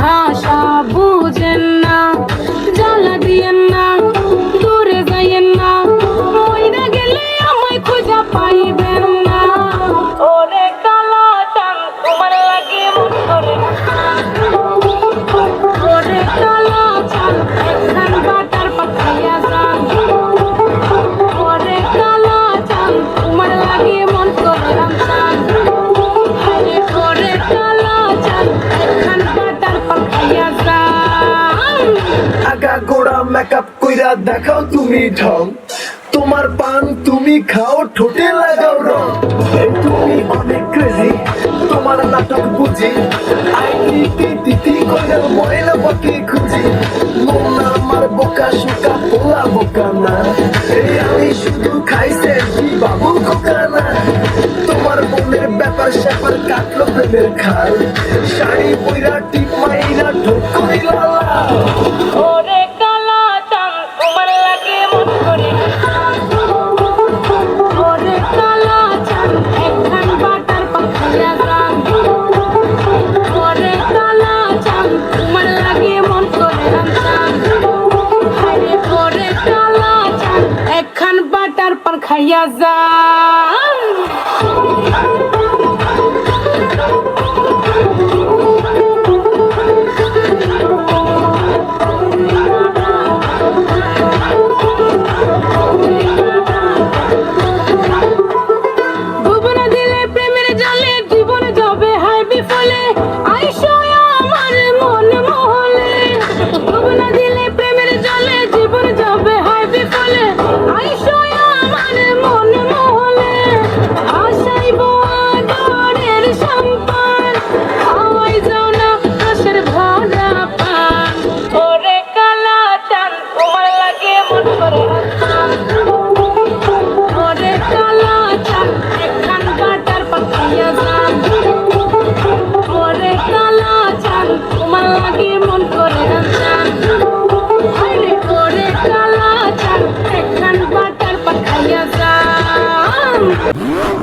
ভান মেকআপ কইরা দেখাও তুমি ঢং। তোমার পান তুমি খাও, ঠোঁটে লাগাও রং। তুমি অনেক ক্রেজি তোমার নাটক বুঝি। আইটি তিতি কইরা ময়না বাকি খুঁজি। মোনা আমার বোকা শুকা পোলা বোকা না। এই আমি শুধু খাইছে কি বাবু খোকা না। তোমার মনের ব্যাপার স্যাপার কাটলো প্রেমের খাল। শাড়ি পইরা টিপ মাইরা ঠোক কইলা লাল। খাইয়া যান Whoa!